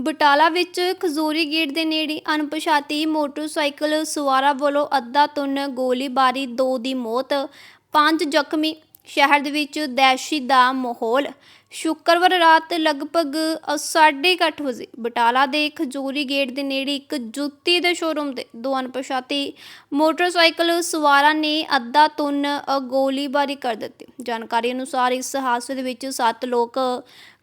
ਬਟਾਲਾ ਵਿੱਚ ਖਜ਼ੂਰੀ ਗੇਟ ਦੇ ਨੇੜੇ ਅਣਪਛਾਤੀ ਮੋਟਰਸਾਈਕਲ ਸਵਾਰਾਂ ਵੱਲੋਂ ਅੱਧਾ ਤੁੰਨ ਗੋਲੀਬਾਰੀ, ਦੋ ਦੀ ਮੌਤ, ਪੰਜ ਜ਼ਖਮੀ, ਸ਼ਹਿਰ ਦੇ ਵਿੱਚ ਦਹਿਸ਼ਤ ਦਾ ਮਾਹੌਲ। ਸ਼ੁੱਕਰਵਾਰ ਰਾਤ ਲਗਭਗ 8:30 ਵਜੇ ਬਟਾਲਾ ਦੇ ਖਜੂਰੀ ਗੇਟ ਦੇ ਨੇੜੇ ਇੱਕ ਜੁੱਤੀ ਦੇ ਸ਼ੋਰੂਮ ਦੇ ਦੋ ਅਣਪਛਾਤੇ ਮੋਟਰਸਾਈਕਲ ਸਵਾਰਾਂ ਨੇ ਅੱਧਾ ਤੁੰਨ ਗੋਲੀਬਾਰੀ ਕਰ ਦਿੱਤੀ। ਜਾਣਕਾਰੀ ਅਨੁਸਾਰ ਇਸ ਹਾਦਸੇ ਦੇ ਵਿੱਚ 7 ਲੋਕ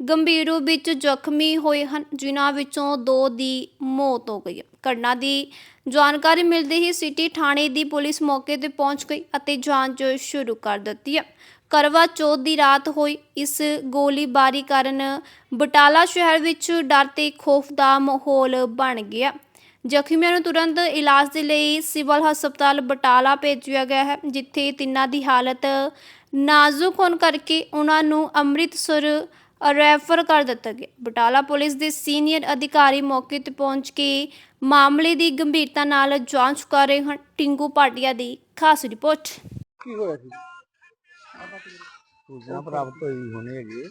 ਗੰਭੀਰ ਰੂਪ ਵਿੱਚ ਜ਼ਖਮੀ ਹੋਏ ਹਨ, ਜਿਨ੍ਹਾਂ ਵਿੱਚੋਂ ਦੋ ਦੀ ਮੌਤ ਹੋ ਗਈ ਘਟਨਾ ਦੀ ਜਾਣਕਾਰੀ ਮਿਲਦੇ ਹੀ ਸਿਟੀ ਥਾਣੇ ਦੀ ਪੁਲਿਸ ਮੌਕੇ ਤੇ ਪਹੁੰਚ ਗਈ ਅਤੇ ਜਾਂਚ ਸ਼ੁਰੂ ਕਰ ਦਿੱਤੀ ਹੈ। ਕਰਵਾ ਚੌਥ ਦੀ ਰਾਤ ਹੋਈ। ਇਸ ਗੋਲੀਬਾਰੀ ਕਾਰਨ ਬਟਾਲਾ ਸ਼ਹਿਰ ਵਿੱਚ ਡਰ ਤੇ ਖੋਫ ਦਾ ਮਾਹੌਲ ਬਣ ਗਿਆ। ਜ਼ਖਮੀਆਂ ਨੂੰ ਤੁਰੰਤ ਇਲਾਜ ਦੇ ਲਈ ਸਿਵਲ ਹਸਪਤਾਲ ਬਟਾਲਾ ਭੇਜਿਆ ਗਿਆ ਹੈ, ਜਿੱਥੇ ਤਿੰਨਾਂ ਦੀ ਹਾਲਤ ਨਾਜ਼ੁਕ ਹੋਣ ਕਰਕੇ ਉਹਨਾਂ ਨੂੰ ਅੰਮ੍ਰਿਤਸਰ ਰੈਫਰ ਕਰ ਦਿੱਤਾ ਗਿਆ। ਬਟਾਲਾ ਪੁਲਿਸ ਦੇ ਸੀਨੀਅਰ ਅਧਿਕਾਰੀ ਮੌਕੇ ਤੇ ਪਹੁੰਚ ਕੇ ਮਾਮਲੇ ਦੀ ਗੰਭੀਰਤਾ ਨਾਲ ਜਾਂਚ ਕਰ ਰਹੇ ਹਨ। ਟਿੰਗੂ ਪਾਟਿਆ ਦੀ ਖਾਸ ਰਿਪੋਰਟ। ਕੀ ਹੋਇਆ ਸੂਚਨਾ ਪ੍ਰਾਪਤ ਹੋਈ ਹੋਣੀ ਹੈਗੀ ਹੈ।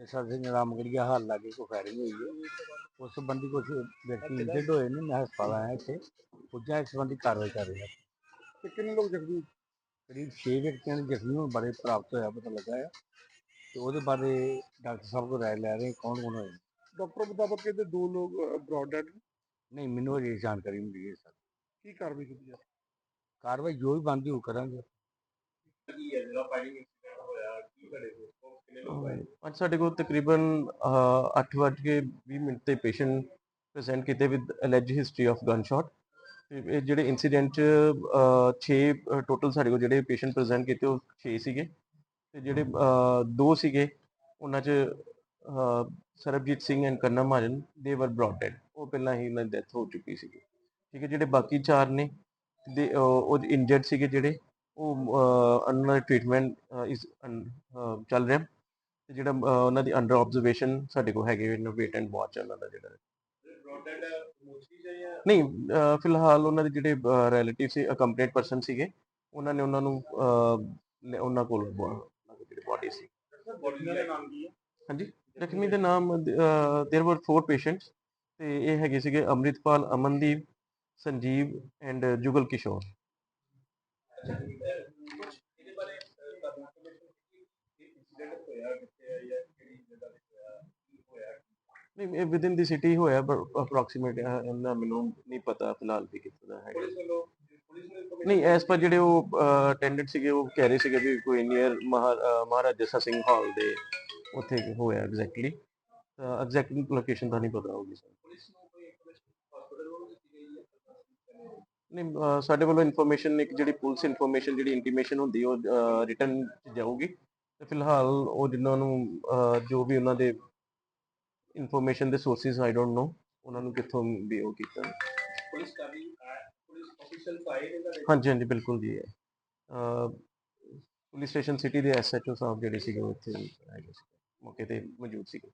ਜਸਰ ਸਿੰਘ ਰਾਮਗੜੀਆ ਹਾਲ ਲਾਗੇ ਕੋ ਫਾਇਰਿੰਗ ਹੋਈ ਹੈ। ਉਸ ਸੰਬੰਧੀ ਕੁਝ ਵਿਅਕਤੀ ਇੰਜਰਡ ਹੋਏ ਨੇ ਮੈਂ ਹਸਪਤਾਲ ਆਇਆ ਇੱਥੇ। ਪੁੱਜਾ ਇਸ ਸੰਬੰਧੀ ਕਾਰਵਾਈ ਕਰ ਰਿਹਾ ਤੇ ਕਿੰਨੇ ਲੋਕ ਜ਼ਖਮੀ? ਕਰੀਬ 6 ਵਿਅਕਤੀਆਂ ਦੇ ਜ਼ਖਮੀ ਹੋਣ ਬਾਰੇ ਪ੍ਰਾਪਤ ਹੋਇਆ ਪਤਾ ਲੱਗਾ ਹੈ। ਤੇ ਉਹਦੇ ਬਾਰੇ ਡਾਕਟਰ ਸਾਹਿਬ ਕੋਲ ਰਾਏ ਲੈ ਰਹੇ ਕੌਣ ਕੌਣ ਹੋਏ। ਡਾਕਟਰ ਮੁਤਾਬਕ ਕਹਿੰਦੇ ਦੋ ਲੋਕ ਬ੍ਰੌਡ ਡੈਡ ਨਹੀਂ ਮੈਨੂੰ ਅਜੇ ਜਾਣਕਾਰੀ ਮਿਲੀ ਹੈ ਸਰ। ਕੀ ਕਾਰਵਾਈ ਕੀਤੀ ਜਾ ਕਾਰਵਾਈ ਜੋ ਵੀ ਬਣਦੀ ਉਹ ਕਰਾਂਗੇ। ਅੱਜ ਸਾਡੇ ਕੋਲ ਤਕਰੀਬਨ ਅਹ, ਅੱਠ ਵੱਜ ਕੇ 20 ਮਿੰਟ ਤੇ ਪੇਸ਼ੈਂਟ ਪ੍ਰੈਜ਼ੈਂਟ ਕੀਤੇ with alleged history of gunshot ਇਹ ਜਿਹੜੇ ਇਨਸੀਡੈਂਟ 6 ਟੋਟਲ ਸਾਡੇ ਕੋਲ ਜਿਹੜੇ ਪੇਸ਼ੈਂਟ ਪ੍ਰੈਜ਼ੈਂਟ ਕੀਤੇ ਉਹ 6 ਸੀਗੇ। ਤੇ ਜਿਹੜੇ ਦੋ ਸੀਗੇ ਉਹਨਾਂ 'ਚ ਸਰਬਜੀਤ ਸਿੰਘ ਐਂਡ ਕੰਨਾ ਮਹਾਜਨ ਦੇ ਵਰ ਬ੍ਰੌਟ ਡੈਡ ਉਹ ਪਹਿਲਾਂ ਹੀ ਉਹਨਾਂ ਦੀ ਡੈਥ ਹੋ ਚੁੱਕੀ ਸੀਗੀ। ਠੀਕ ਹੈ ਜਿਹੜੇ ਬਾਕੀ ਚਾਰ ਨੇ ਦੇ ਉਹ ਇੰਜਰਡ ਸੀਗੇ ਜਿਹੜੇ ਉਹ ਅਹ, ਉਹਨਾਂ ਦਾ ਟ੍ਰੀਟਮੈਂਟ ਇਸ ਚੱਲ ਰਿਹਾ ਤੇ ਜਿਹੜਾ ਅਹ, ਉਹਨਾਂ ਦੀ ਅੰਡਰ ਆਬਜ਼ਰਵੇਸ਼ਨ ਸਾਡੇ ਕੋਲ ਹੈਗੇ ਨੇ ਵੇਟ ਐਂਡ ਵਾਚ ਉਹਨਾਂ ਦਾ ਜਿਹੜਾ ਨਹੀਂ ਅਹ, ਫਿਲਹਾਲ ਉਹਨਾਂ ਦੇ ਜਿਹੜੇ ਰਿਲੇਟਿਵ ਸੀ ਅਕੰਪਲੀਟ ਪਰਸਨ ਸੀਗੇ ਉਹਨਾਂ ਨੇ ਉਹਨਾਂ ਨੂੰ ਅਹ, ਲੈ- ਉਹਨਾਂ ਕੋਲ ਬ- ਉਹਨਾਂ ਦੀ ਜਿਹੜੀ ਬਾਡੀ ਸੀ ਹਾਂਜੀ ਜ਼ਖਮੀ ਦੇ ਨਾਮ देयर वर फोर ਪੇਸ਼ੈਂਟਸ ਤੇ ਇਹ ਹੈਗੇ ਸੀਗੇ ਅੰਮ੍ਰਿਤਪਾਲ ਅਮਨਦੀਪ ਸੰਜੀਵ ਐਂਡ ਜੁਗਲ ਕਿਸ਼ੋਰ ਨਹੀਂ, ਇਹ ਵਿਦਿਨ ਦੀ ਸਿਟੀ ਹੋਇਆ, ਪਰ ਅਪਰੋਕਸੀਮੇਟ ਇਹਨਾਂ ਮੈਨੂੰ ਨਹੀਂ ਪਤਾ ਫਿਲਹਾਲ ਵੀ ਕਿੱਥੇ ਦਾ ਹੈਗਾ। ਨਹੀਂ ਐਸ ਪਰ ਜਿਹੜੇ ਉਹ ਅਟੈਂਡੈਂਟ ਸੀਗੇ, ਉਹ ਕਹਿ ਰਹੇ ਸੀਗੇ ਵੀ ਕੋਈ ਨੀਅਰ ਮਹਾਰਾਜਾ ਜੱਸਾ ਸਿੰਘ ਹਾਲ ਦੇ ਉੱਥੇ ਹੋਇਆ ਐਗਜ਼ੈਕਟਲੀ ਐਗਜ਼ੈਕਟ ਲੋਕੇਸ਼ਨ ਦਾ ਨਹੀਂ ਪਤਾ ਹੋਊਗੀ ਸਰ ਨਹੀਂ ਸਾਡੇ ਵੱਲੋਂ ਇਨਫੋਰਮੇਸ਼ਨ ਇੱਕ ਜਿਹੜੀ ਪੁਲਿਸ ਇਨਫੋਰਮੇਸ਼ਨ ਜਿਹੜੀ ਇੰਟੀਮੇਸ਼ਨ ਹੁੰਦੀ ਹੈ, ਉਹ ਰਿਟਰਨ ਜਾਊਗੀ। ਤੇ ਫਿਲਹਾਲ ਉਹ ਜਿਨ੍ਹਾਂ ਨੂੰ ਜੋ ਵੀ ਉਹਨਾਂ ਦੇ ਇਨਫੋਰਮੇਸ਼ਨ ਦੇ ਸੋਰਸਿਸ ਆਈ ਡੋਨਟ ਨੋ ਉਹਨਾਂ ਨੂੰ ਕਿੱਥੋਂ ਵੀ ਉਹ ਕੀਤਾ। ਪੁਲਿਸ ਰਹੀ ਪੁਲਿਸ ਅਫੀਸ਼ੀਅਲ ਆਏ ਨੇ ਤੁਹਾਡੇ ਹਾਂਜੀ ਹਾਂਜੀ ਬਿਲਕੁਲ ਜੀ। ਅਹ, ਪੁਲਿਸ ਸਟੇਸ਼ਨ ਸਿਟੀ ਦੇ ਐਸਐਚਓ ਸਾਹਿਬ ਜਿਹੜੇ ਸੀਗੇ ਇੱਥੇ ਹੈਗੇ ਸੀ ਮੌਕੇ ਤੇ ਮੌਜੂਦ ਸੀਗੇ।